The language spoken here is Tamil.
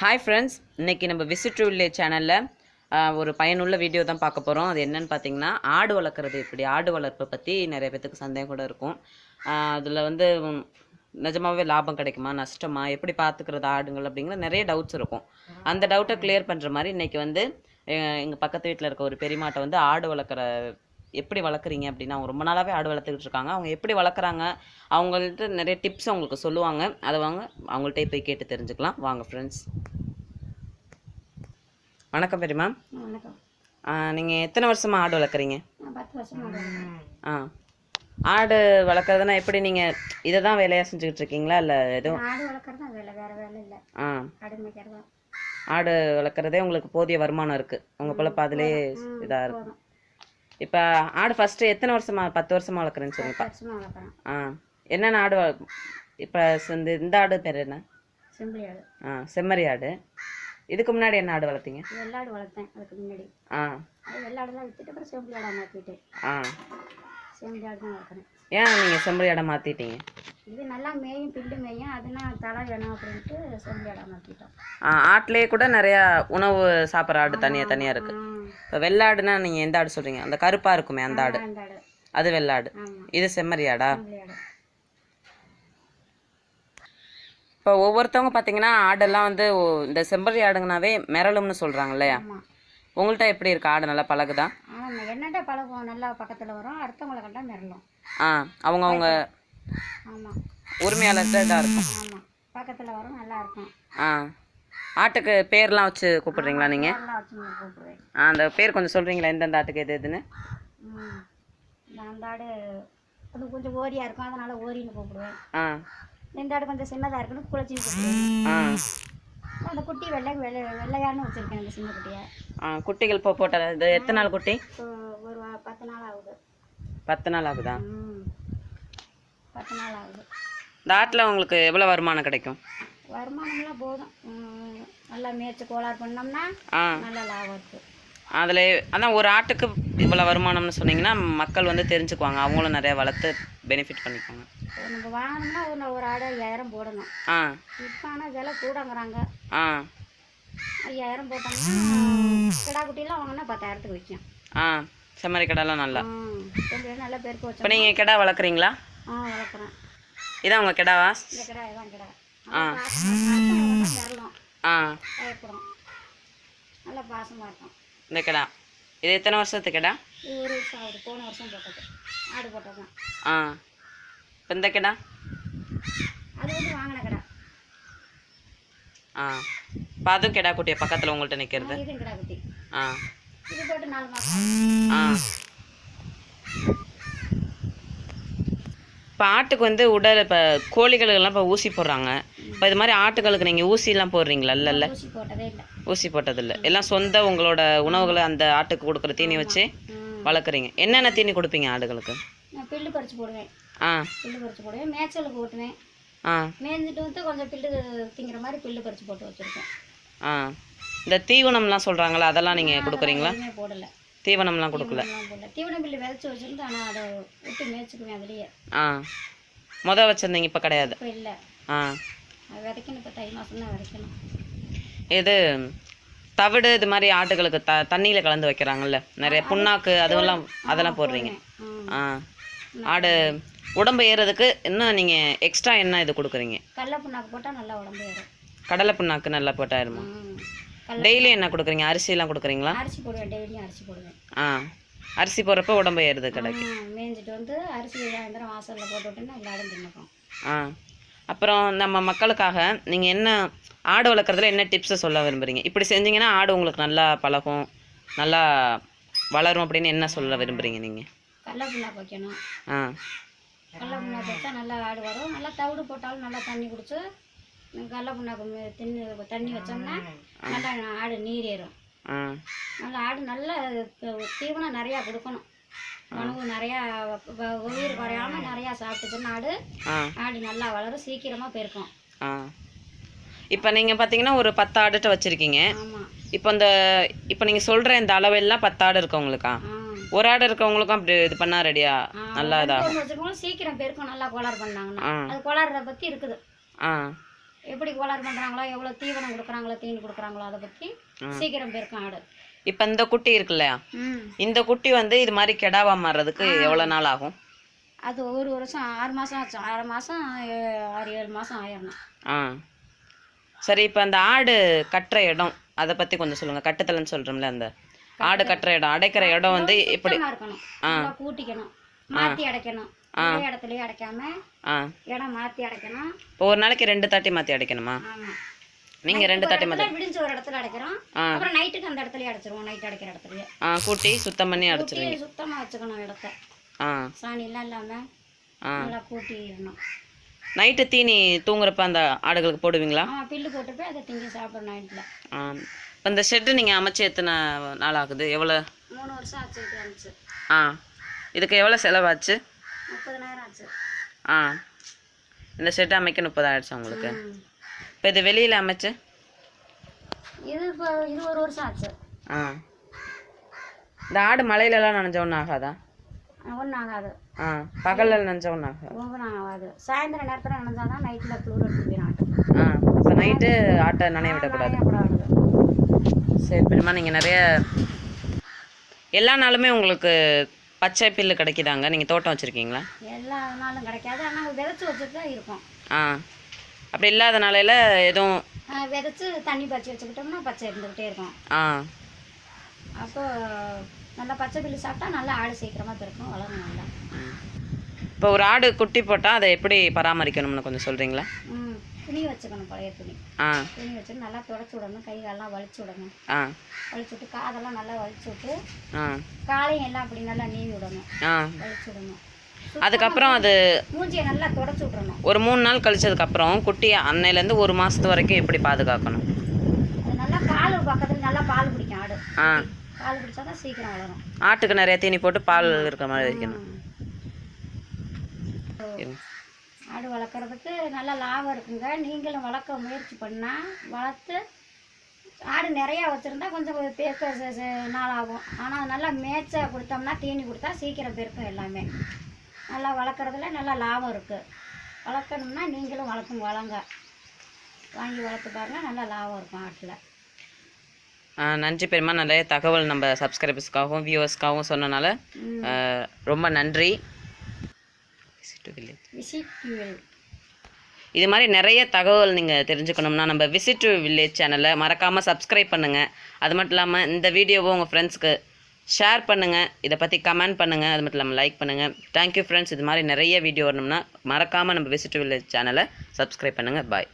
ஹாய் ஃப்ரெண்ட்ஸ் இன்னைக்கு நம்ம விசிட் டு வில்லேஜ் சேனலில் ஒரு பயனுள்ள வீடியோ தான் பார்க்க போகிறோம் அது என்னென்னு பார்த்தீங்கன்னா ஆடு வளர்க்குறது. எப்படி ஆடு வளர்ப்பை பற்றி நிறைய பேத்துக்கு சந்தேகம் கூட இருக்கும். அதில் வந்து நிஜமாகவே லாபம் கிடைக்குமா நஷ்டமா எப்படி பார்த்துக்கிறது ஆடுங்கள் அப்படிங்கிற நிறைய டவுட்ஸ் இருக்கும். அந்த டவுட்டை கிளியர் பண்ணுற மாதிரி இன்றைக்கி வந்து எங்கள் பக்கத்து வீட்டில் இருக்க ஒரு பெரியமாட்டை வந்து ஆடு வளர்க்குற எப்படி வளர்க்குறீங்க அப்படின்னா அவங்க ரொம்ப நாளாகவே ஆடு வளர்த்துக்கிட்டு இருக்காங்க. அவங்க எப்படி வளர்க்குறாங்க அவங்கள்ட்ட நிறைய டிப்ஸ் அவங்களுக்கு சொல்லுவாங்க. அதை வாங்க அவங்கள்ட்ட போய் கேட்டு தெரிஞ்சுக்கலாம். வாங்க ஃப்ரெண்ட்ஸ் வணக்கம் பெரியம்மா. வணக்கம். நீங்கள் எத்தனை வருஷமாக ஆடு வளர்க்குறீங்க. ஆ. ஆடு வளர்க்குறதுனா எப்படி நீங்கள் இதை தான் வேலையாக செஞ்சுக்கிட்டு இருக்கீங்களா? இல்லை எதுவும்? ஆடு வளர்க்குறது தான் வேலை வேற வேலை இல்லை. ஆ. ஆடு வளர்க்குறதே உங்களுக்கு போதிய வருமானம் இருக்குது உங்கள் பொழப்பு அதிலே இதாக இருக்கும் இப்போ ஆடு ஃபஸ்ட்டு எத்தனை வருஷமா? பத்து வருஷமா வளர்க்குறேன்னு சொல்லுங்கப்பா. ஆ என்னென்ன ஆடு இப்போ இந்த இந்த ஆடு பேர் என்ன? செம்பிளி ஆடு. ஆ செம்மறி ஆடு. இதுக்கு முன்னாடி என்ன ஆடு வளர்த்தீங்க? வெள்ளாடு வளர்த்தேன் அதுக்கு முன்னாடி. ஆ. அது வெள்ளாடுலாம் வித்துட்டு அப்புறம் செம்பிளி ஆடை மாற்றிட்டு ஆ. செம்பிளி ஆடு தான் வளர்க்குறேன். ஏன் நீங்கள் செம்மறி ஆடை மாற்றிட்டீங்க இது நல்லா மேயும் பில்லு மேயும் அதுனா தலை வேணும் அப்படின்ட்டு செம்பிளி ஆடை மாற்றிட்டோம் ஆ ஆட்டிலே கூட நிறையா உணவு சாப்பிட்ற ஆடு தனியாக தனியாக இருக்குது இப்போ வெள்ளாடுனா நீங்கள் எந்த ஆடு சொல்கிறீங்க அந்த கருப்பாக இருக்குமே அந்த ஆடு. அது வெள்ளாடு. இது செம்மறி ஆடா? செம்பிளி ஆடு. இப்போ ஒவ்வொருத்தவங்க பார்த்தீங்கன்னா ஆடெல்லாம் வந்து இந்த செம்மறி ஆடுங்கனாவே மிரளும்னு சொல்கிறாங்க இல்லையா உங்கள்கிட்ட எப்படி இருக்கு? ஆடு நல்லா பழகுதா? என்னட்ட பழகுவோம். நல்லா பக்கத்தில் வரும். அடுத்தவங்களை கண்டா மிரளும். ஆ அவங்க அவங்க உரிமையாளர்கிட்ட இதாக இருக்கும். பக்கத்தில் வரும். நல்லா இருக்கும். ஆ. ஆட்டுக்கு பேர்லாம் வச்சு கூப்பிடுறீங்களா நீங்கள் கூப்பிடுவேன் அந்த பேர் கொஞ்சம் சொல்கிறீங்களா எந்தெந்த ஆட்டுக்கு எது எதுன்னு? அந்த ஆடு அது கொஞ்சம் ஓரியா இருக்கும். அதனால ஓரின்னு கூப்பிடுவேன். ஆ. இந்த ஆடு கொஞ்சம் சின்னதாக இருக்குன்னு குளச்சின்னு கூப்பிடுவேன். ஆ. அந்த குட்டி வெள்ளை வெள்ளை வெள்ளையான்னு வச்சுருக்கேன் அந்த சின்ன குட்டியை. ஆ குட்டிகள் இப்போ போட்ட இது எத்தனை நாள் குட்டி? ஒரு பத்து நாள் ஆகுது. பத்து நாள் ஆகுதா? ம் பத்து நாள் ஆகுது. இந்த ஆட்டில் உங்களுக்கு எவ்வளோ வருமானம் கிடைக்கும்? வருமானம்லாம் போதும். நல்லா மேய்ச்சி கோளாறு பண்ணோம்னா ஆ. நல்ல லாபம் இருக்குது அதில் அதான் ஒரு ஆட்டுக்கு இவ்வளோ வருமானம்னு சொன்னீங்கன்னா மக்கள் வந்து தெரிஞ்சுக்குவாங்க. அவங்களும் நிறைய வளர்த்து பெனிஃபிட் பண்ணிக்குவாங்க. நம்ம வாங்கினோம்னா ஒரு ஒரு ஆடு ஐயாயிரம் போடணும். ஆ. இப்போ ஆனால் விலை கூடங்கிறாங்க. ஆ. ஐயாயிரம் போட்டோம்னா கிடா குட்டிலாம் வாங்கினா பத்தாயிரத்துக்கு விற்கும் ஆ. செம்மறி கடைலாம் நல்லா. நல்ல பேருக்கு இப்போ நீங்கள் கிடா வளர்க்குறீங்களா? ஆ வளர்க்குறேன். இதான் உங்கள் கிடாவா? இந்த கிடா இதான் கிடா. ஆ. ஆ. பயப்படும் நல்ல பாசமாக இருக்கும் இந்த கிடா. இது எத்தனை வருஷத்து கிடா? இது ஒரு வருஷம் ஆகுது. போன வருஷம் போட்டது. ஆடு போட்டது. ஆ. இப்போ இந்த கிடா? அது வந்து வாங்கின கிடா. ஆ. இப்போ அதுவும் கிடா குட்டியை பக்கத்தில் உங்கள்கிட்ட நிற்கிறது ஆ. இது போட்டு நாலு மாதம் ஆ. இப்போ ஆட்டுக்கு வந்து உடல் இப்போ கோழிகளுக்கெல்லாம் இப்போ ஊசி போடுறாங்க. இப்போ இது மாதிரி ஆட்டுகளுக்கு நீங்கள் ஊசிலாம் போடுறீங்களா? இல்லை இல்லை. ஊசி போட்டதில்லை. எல்லாம் சொந்த உங்களோட உணவுகளை அந்த ஆட்டுக்கு கொடுக்குற தீனி வச்சு வளர்க்குறீங்க. என்னென்ன தீனி கொடுப்பீங்க ஆடுகளுக்கு? பில்லு பறித்து போடுவேன். ஆ. பில்லு பறித்து போடுவேன். மேய்ச்சலுக்கு ஓட்டுவேன். ஆ. மேய்ஞ்சிட்டு வந்து கொஞ்சம் பில்லு திங்கிற மாதிரி பில்லு பறித்து போட்டு வச்சுருக்கேன். ஆ. இந்த தீவனம்லாம் சொல்கிறாங்களா அதெல்லாம் நீங்கள் கொடுக்குறீங்களா? போடலை. தீவனம்லாம் கொடுக்கல. தீவனம்லாம் போடல. தீவன பில்லு விதைச்சி வச்சுருந்து ஆனால் அதை விட்டு மேய்ச்சிக்குவேன் அதுலேயே. ஆ. மொதல் வச்சுருந்தீங்க இப்போ கிடையாது. இல்லை. ஆ. அது விதைக்கணும் இப்போ தை மாதம் தான் விதைக்கணும். இது தவிடு இது மாதிரி ஆட்டுகளுக்கு த தண்ணியில் கலந்து வைக்கிறாங்கல்ல. நிறைய புண்ணாக்கு அதுவெல்லாம் அதெல்லாம் போடுறீங்க. ஆ. ஆடு உடம்பு ஏறுறதுக்கு இன்னும் நீங்கள் எக்ஸ்ட்ரா என்ன இது கொடுக்குறீங்க. கடல புண்ணாக்கு போட்டால் நல்லா உடம்பு ஏறும். கடலை புண்ணாக்கு நல்லா போட்டாயிருமா டெய்லி என்ன கொடுக்குறீங்க? அரிசிலாம் கொடுக்குறீங்களா? அரிசி போடுவேன் டெய்லியும் அரிசி போடுவேன். ஆ. அரிசி போடுறப்ப உடம்பு ஏறுது கிடைக்கு. ம், மேய்ஞ்சிட்டு வந்து அரிசி சாயந்தரம் வாசலில் போட்டு விட்டோன்னா எல்லாரும் தின்னப்போம் ஆ. அப்புறம் நம்ம மக்களுக்காக நீங்கள் என்ன ஆடு வளர்க்குறதுல என்ன டிப்ஸை சொல்ல விரும்புகிறீங்க இப்படி செஞ்சீங்கன்னா ஆடு உங்களுக்கு நல்லா பழகும் நல்லா வளரும் அப்படின்னு என்ன சொல்ல விரும்புகிறீங்க நீங்கள் கடல புண்ணாக்கு வைக்கணும். ஆ. கடல புண்ணாக்கு வச்சா நல்லா ஆடு வரும். நல்லா தவிடு போட்டாலும் நல்லா தண்ணி குடிச்சு கடல புண்ணாக்கு தின்னு தண்ணி வச்சோம்னா நல்லா ஆடு நீர் ஏறும். ஆ. நல்லா ஆடு நல்ல தீவனம் நிறையா கொடுக்கணும். உணவு நிறையா உயிர் குறையாம நிறையா சாப்பிட்டுச்சுன்னா ஆடு ஆடு நல்லா வளரும் சீக்கிரமாக பெருக்கும். இப்போ நீங்கள் பார்த்தீங்கன்னா ஒரு பத்து ஆடுகிட்ட வச்சுருக்கீங்க. ஆமாம் இப்போ இந்த இப்போ நீங்கள் சொல்கிற இந்த அளவெல்லாம் பத்து ஆடு இருக்கவங்களுக்கா ஒரு ஆடு இருக்கவங்களுக்கும் அப்படி இது பண்ணால் ரெடியா நல்லா இதா? சீக்கிரம் பெருக்கும் நல்லா கோளாறு பண்ணாங்கன்னா. அது கோளாறுற பற்றி இருக்குது. ஆ. எப்படி கோளாறு பண்ணுறாங்களோ எவ்வளோ தீவனம் கொடுக்குறாங்களோ தீனி கொடுக்குறாங்களோ அதை பற்றி சீக்கிரம் பெருக்கும் ஆடு. இப்போ இந்த குட்டி இருக்கு இல்லையா ம். இந்த குட்டி வந்து இது மாதிரி கெடாவா மாறுறதுக்கு எவ்வளோ நாள் ஆகும்? அது ஒரு வருஷம் ஆறு மாதம் ஆச்சு. ஆறு மாதம் ஆறு ஏழு மாதம் ஆயிடணும் ஆ. சரி இப்போ அந்த ஆடு கட்டுற இடம் அதை பற்றி கொஞ்சம் சொல்லுங்கள் கட்டுத்தலன்னு சொல்கிறோம்ல அந்த ஆடு கட்டுற இடம் அடைக்கிற இடம் வந்து எப்படி இருக்கணும். கூட்டிக்கணும். மாற்றி அடைக்கணும். ஒரே இடத்துலயே அடைக்காம ஆ. இடம் மாற்றி அடைக்கணும். இப்போ ஒரு நாளைக்கு ரெண்டு தாட்டி மாற்றி அடைக்கணுமா? ஆமாம் நீங்கள் ரெண்டு தாட்டி மாற்றி விடிஞ்ச ஒரு இடத்துல அடைக்கிறோம். ஆ. அப்புறம் நைட்டுக்கு அந்த இடத்துலயே அடைச்சிருவோம் நைட் அடைக்கிற இடத்துலயே. ஆ கூட்டி சுத்தம் பண்ணி அடைச்சிருவீங்க. கூட்டி சுத்தமாக வச்சுக்கணும் இடத்த. ஆ. சாணியெல்லாம் இல்லாமல் ஆ. நல்லா கூட்டிடணும். நைட்டு தீனி தூங்குறப்ப அந்த ஆடுகளுக்கு போடுவீங்களா? ஆமாம் பில்லு போட்டு போய் அதை திங்க சாப்பிடணும் நைட்டில் ஆ. இப்போ இந்த ஷெட்டு நீங்கள் அமைச்சு எத்தனை நாள் ஆகுது? எவ்வளோ? மூணு வருஷம் ஆச்சு ஆ. இதுக்கு எவ்வளோ செலவாச்சு? முப்பதனாயிரம் ஆச்சு. ஆ. இந்த ஷெட் அமைக்க முப்பதாயிடுச்சு உங்களுக்கு. இப்போ இது வெளியில் அமைச்சு? இது இப்போ இது ஒரு வருஷம் ஆச்சு. ஆ. இந்த ஆடு மழையிலலாம் நனைஞ்ச ஒன்றும் ஆகாதா ஒன்றும் ஆகாது. ஆ. பகலில் நனைஞ்ச ஒன்றும் ஆகாது? ரொம்ப ஆகாது. சாயந்தரம் நேரத்தில் நினைஞ்சாதான் தான் நைட்டில் குளிர் எடுத்து போயிடும் ஆட்டு ஆ. இப்போ நைட்டு ஆட்டை நனைய விடக்கூடாது. கூடாது சரி பெரியம்மா நீங்கள் நிறைய எல்லா நாளுமே உங்களுக்கு பச்சை பில்லு கிடைக்குதாங்க? நீங்கள் தோட்டம் வச்சுருக்கீங்களா? எல்லா நாளும் கிடைக்காது. ஆனால் விதைச்சி வச்சுட்டு தான் இருக்கும். ஆ. அப்படி இல்லாத நாளையில் எதுவும் விதைச்சு தண்ணி பறிச்சு வச்சுக்கிட்டோம்னா பச்சை இருந்துக்கிட்டே இருக்கும். ஆ. அப்போ நல்லா பச்சை பில்லு சாப்பிட்டா நல்லா ஆடு சீக்கிரமாக பெருக்கும் வளரும் நல்லா. இப்போ ஒரு ஆடு குட்டி போட்டால் அதை எப்படி பராமரிக்கணும்னு கொஞ்சம் சொல்கிறீங்களா துணி வச்சுக்கணும் பழைய துணி. ஆ. துணி வச்சுட்டு நல்லா தொடச்சி விடணும் கை காலெல்லாம் வலிச்சு விடணும். ஆ. வலிச்சு விட்டு காதெல்லாம் நல்லா வலிச்சு விட்டு ஆ. காலையும் எல்லாம் அப்படி நல்லா நீவி விடணும். ஆ. வலிச்சு விடணும். அதுக்கப்புறம் அது மூஞ்சியை நல்லா தொடச்சி விட்றணும் ஒரு மூணு நாள் கழிச்சதுக்கப்புறம் குட்டி அன்னையிலேருந்து ஒரு மாதத்து வரைக்கும் எப்படி பாதுகாக்கணும்? நல்லா பால் பக்கத்தில் நல்லா பால் குடிக்கும் ஆடு. ஆ. பால் குடிச்சா தான் சீக்கிரம் வளரும். ஆட்டுக்கு நிறைய தீனி போட்டு பால் இருக்கிற மாதிரி வைக்கணும். ஆடு வளர்க்குறதுக்கு நல்ல லாபம் இருக்குங்க. நீங்களும் வளர்க்க முயற்சி பண்ணால் வளர்த்து ஆடு நிறையா வச்சுருந்தா கொஞ்சம் ச- நாள் ஆகும். ஆனால் நல்லா மேய்ச்ச கொடுத்தோம்னா தீனி கொடுத்தா சீக்கிரம் பெருக்கும் எல்லாமே. நல்லா வளர்க்குறதுல நல்லா லாபம் இருக்குது வளர்க்கணும்னா நீங்களும் வளர்க்கும் வளங்க. வாங்கி வளர்த்து பாருங்க நல்லா லாபம் இருக்கும் ஆட்டில். நன்றி பெருமா நிறைய தகவல் நம்ம சப்ஸ்கிரைபர்ஸ்க்காகவும் வியூவர்ஸ்க்காகவும் சொன்னனால ரொம்ப நன்றி. விசிட் இது மாதிரி நிறைய தகவல் நீங்கள் தெரிஞ்சுக்கணும்னா நம்ம விசிட் டு வில்லேஜ் சேனலை மறக்காமல் சப்ஸ்கிரைப் பண்ணுங்கள் அது மட்டும் இல்லாமல் இந்த வீடியோவை உங்கள் ஃப்ரெண்ட்ஸ்க்கு ஷேர் பண்ணுங்கள் இதை பற்றி கமெண்ட் பண்ணுங்கள் அது மட்டும் இல்லாமல் லைக் பண்ணுங்கள் தேங்க்யூ ஃப்ரெண்ட்ஸ் இது மாதிரி நிறைய வீடியோ வரணும்னா மறக்காமல் நம்ம விசிட் டு வில்லேஜ் சேனலை சப்ஸ்கிரைப் பண்ணுங்கள் பாய்